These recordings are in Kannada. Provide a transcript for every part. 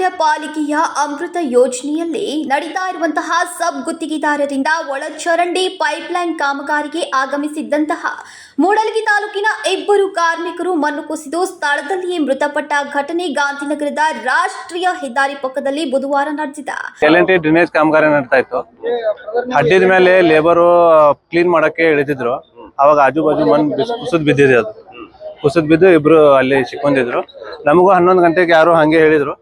ಪಾಲಿಕೆಯ ಅಮೃತ ಯೋಜನೆಯಲ್ಲಿ ನಡೀತಾ ಇರುವಂತಹ ಸಬ್ ಗುತ್ತಿಗೆದಾರರಿಂದ ಒಳಚರಂಡಿ ಪೈಪ್ಲೈನ್ ಕಾಮಗಾರಿಗೆ ಆಗಮಿಸಿದ್ದಂತಹ ಮೂಡಲಗಿ ತಾಲೂಕಿನ ಇಬ್ಬರು ಕಾರ್ಮಿಕರು ಮಣ್ಣು ಕುಸಿದು ಸ್ಥಳದಲ್ಲಿಯೇ ಮೃತಪಟ್ಟ ಘಟನೆ ಗಾಂಧಿನಗರದ ರಾಷ್ಟ್ರೀಯ ಹೆದ್ದಾರಿ ಪಕ್ಕದಲ್ಲಿ ಬುಧವಾರ ನಡೆದಿದೆ. ಡ್ರೈನೇಜ್ ಕಾಮಗಾರಿ ನಡ್ತಾ ಇತ್ತು. ಹಡ್ಡಿದ ಮೇಲೆ ಲೇಬರ್ ಕ್ಲೀನ್ ಮಾಡಕ್ಕೆ ಇಳಿದಿದ್ರು. ಅವಾಗ ಆಜು ಬಾಜು ಕುಸಿದ್ ಬಿದ್ದಿದೆ ಅದು. ಕುಸಿದ್ ಬಿದ್ದು ಇಬ್ರು ಅಲ್ಲಿ ಸಿಕ್ಕೊಂಡಿದ್ರು. ನಮಗೂ ಹನ್ನೊಂದು ಗಂಟೆಗೆ ಯಾರು ಹಂಗೆ ಹೇಳಿದ್ರು.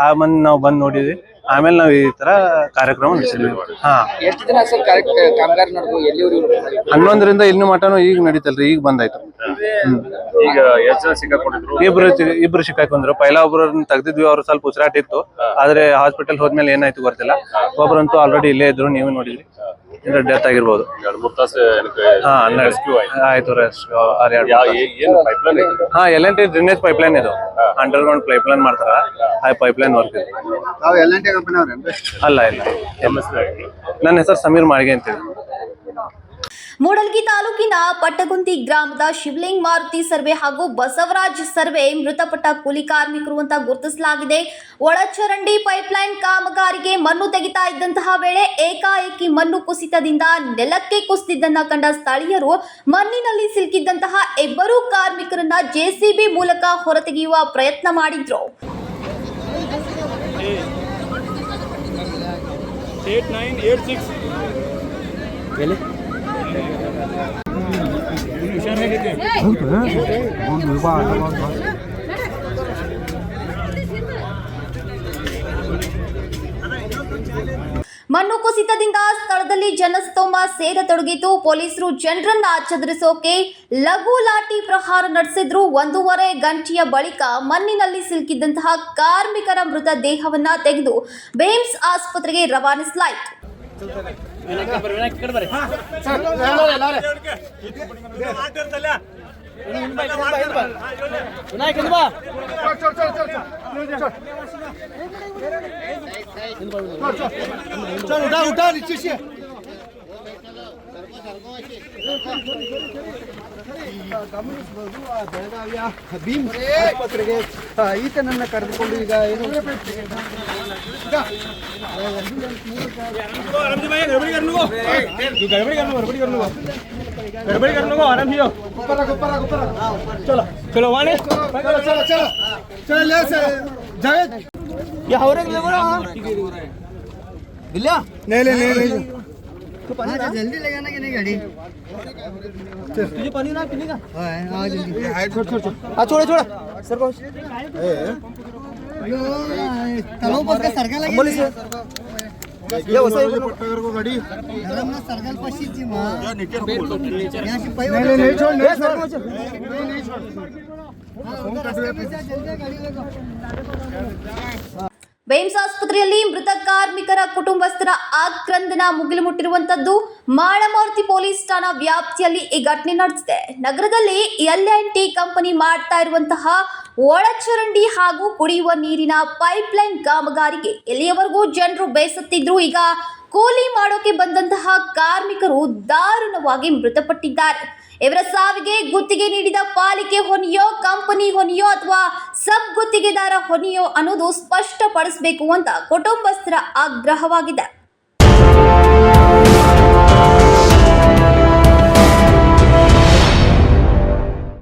ಆ ಮನ್ ನಾವು ಬಂದ್ ನೋಡಿದ್ವಿ. ಆಮೇಲೆ ನಾವು ಈ ತರ ಕಾರ್ಯಕ್ರಮ ನಡೆಸಿದ್ವಿ. ಹಾ. ಎಷ್ಟು ದಿನ ಸರ್ ಕಾರ್ಯ- ಕಾಮಗಾರಿ ನಡೆದು? ಎಲ್ಲಿವರೆಗೂ ಹನ್ನೊಂದರಿಂದ ಇನ್ನು ಮಟನು ಈಗ ನಡೀತಲ್ರಿ ಈಗ ಬಂದಾಯ್ತು. ಹ್ಮ್. ಈಗ ಎಷ್ಟು ಜನ ಸಿಕ್ಕಾಕೊಂಡಿದ್ರು? ಇಬ್ರು ಸಿ- ಇಬ್ರು ಸಿಕ್ಕಾಕೊಂಡ್ರು ಪೈಲ ಒಬ್ರನ್ನ ತೆಗ್ದಿದ್ವಿ ಅವ್ರು ಸ್ವಲ್ಪ ಉಸಿರಾಟ ಇತ್ತು. ಆದ್ರೆ ಹಾಸ್ಪಿಟಲ್ ಹೋದ್ಮೇಲೆ ಏನಾಯ್ತು ಗೊತ್ತಿಲ್ಲ. ಒಬ್ರಂತೂ ಆಲ್ರೆಡಿ ಇಲ್ಲೇ ಇದ್ರು ನೀವು ನೋಡಿದ್ರಿ. ಡೆತ್ ಆಗಿರ್ಬೋದು. ಎರಡು ಮೂರು ತಾಸು ಹಾ rescue ಆಯ್ತು. ಆಯ್ತು ರೆಸ್ಟ್ ಯಾ- ಏ- ಏನು ಪೈಪ್ಲೈನ್ ಐತಿ ಹಾ L N T pipeline ಇದು. ಅಂಡರ್ಗ್ರೌಂಡ್ ಪೈಪ್ಲೈನ್ ಮಾಡ್ತಾರ. ಆ ಪೈಪ್ಲೈನ್ ವರ್ಕ್ ಇದು. ಅಲ್ಲ ಇಲ್ಲ. ನನ್ನ ಹೆಸರು ಸಮೀರ್ ಮಾಳಿಗೆ ಅಂತೇಳಿ ಮೂಡಲ್ಗಿ ತಾಲೂಕಿನ ಪಟ್ಟಗುಂದಿ ಗ್ರಾಮದ ಶಿವಲಿಂಗ್ ಮಾರುತಿ ಸರ್ವೆ ಹಾಗೂ ಬಸವರಾಜ್ ಸರ್ವೆ ಮೃತಪಟ್ಟ ಕೂಲಿ ಕಾರ್ಮಿಕರು ಅಂತ ಗುರುತಿಸಲಾಗಿದೆ. ಒಳಚರಂಡಿ ಪೈಪ್ಲೈನ್ ಕಾಮಗಾರಿಗೆ ಮಣ್ಣು ತೆಗಿತಾ ಇದ್ದಂತಹ ವೇಳೆ ಏಕಾಏಕಿ ಮಣ್ಣು ಕುಸಿತದಿಂದ ನೆಲಕ್ಕೆ ಕುಸಿದಿದ್ದನ್ನ ಕಂಡ ಸ್ಥಳೀಯರು ಮಣ್ಣಿನಲ್ಲಿ ಸಿಲುಕಿದ್ದಂತಹ ಇಬ್ಬರು ಕಾರ್ಮಿಕರನ್ನ ಜೆಸಿಬಿ ಮೂಲಕ ಹೊರತೆಗೆಯುವ ಪ್ರಯತ್ನ ಮಾಡಿದ್ರು. ಮಣ್ಣು ಕುಸಿತದಿಂದ ಸ್ಥಳದಲ್ಲಿ ಜನಸ್ತೋಮ ಸೇರತೊಡಗಿತು. ಪೊಲೀಸರು ಜನರನ್ನ ಚದುರಿಸೋಕೆ ಲಘು ಲಾಠಿ ಪ್ರಹಾರ ನಡೆಸಿದ್ರು. ಒಂದೂವರೆ ಗಂಟೆಯ ಬಳಿಕ ಮಣ್ಣಿನಲ್ಲಿ ಸಿಲುಕಿದ್ದಂತಹ ಕಾರ್ಮಿಕರ ಮೃತ ದೇಹವನ್ನ ತೆಗೆದು ಬೇಮ್ಸ್ ಆಸ್ಪತ್ರೆಗೆ ರವಾನಿಸಲಾಯಿತು. चल उठा उठा नीचे से ಬೆಳಗಾವಿಯ ಭೀಮ್ ಆಸ್ಪತ್ರೆಗೆ ಆ, ಈತನನ್ನ ಕರೆದುಕೊಂಡು ಈಗ ಏನು ಗುಪ್ಪರ ಗುಪ್ಪರ ಗುಪ್ಪರ ಚಲೋ ಚಲೋ ವಾಣಿ ಚಲೋ ಚಲೋ ಚಲೋ ಚಲೋ ले से जावेद ये हवरे ले बड़ा बिल्ला नहीं नहीं नहीं नहीं जल्दी ले जाना कि नहीं गाड़ी? तुझे पानी ना पीने का? हाँ जल्दी। छोड़ छोड़ छोड़। हाँ छोड़े छोड़े। सर को तलाव बस का सरका लगे बोली ये वसई को गाड़ी। सरकल पशीची माँ। यहाँ से नहीं नहीं नहीं छोड़ नहीं छोड़। नहीं छोड़। फ़ोन कर जल्दी गाड़ी लेको ಬೇಮ್ಸ್ ಆಸ್ಪತ್ರೆಯಲ್ಲಿ ಮೃತ ಕಾರ್ಮಿಕರ ಕುಟುಂಬಸ್ಥರ ಆಕ್ರಂದನ ಮುಗಿಲು ಮುಟ್ಟಿರುವಂತದ್ದು ಮಾಳಮೂರ್ತಿ ಪೊಲೀಸ್ ಠಾಣಾ ವ್ಯಾಪ್ತಿಯಲ್ಲಿ ಈ ಘಟನೆ ನಡೆದಿದೆ. ನಗರದಲ್ಲಿ ಎಲ್ ಅಂಡ್ ಟಿ ಕಂಪನಿ ಮಾಡ್ತಾ ಇರುವಂತಹ ಒಳಚರಂಡಿ ಹಾಗೂ ಕುಡಿಯುವ ನೀರಿನ ಪೈಪ್ಲೈನ್ ಕಾಮಗಾರಿಗೆ ಎಲ್ಲಿಯವರೆಗೂ ಜನರು ಬೇಸತ್ತಿದ್ರು ಈಗ ಕೂಲಿ ಮಾಡೋಕೆ ಬಂದಂತಹ ಕಾರ್ಮಿಕರು ದಾರುಣವಾಗಿ ಮೃತಪಟ್ಟಿದ್ದಾರೆ. ಇವರ ಸಾವಿಗೆ ಗುತ್ತಿಗೆ ನೀಡಿದ ಪಾಲಿಕೆ ಹೊನೆಯೋ ಕಂಪನಿ ಹೊನೆಯೋ ಅಥವಾ ಸಬ್ ಗುತ್ತಿಗೆದಾರ ಹೊನಿಯೋ ಅನ್ನೋದು ಸ್ಪಷ್ಟಪಡಿಸಬೇಕು ಅಂತ ಕುಟುಂಬಸ್ಥರ ಆಗ್ರಹವಾಗಿದೆ.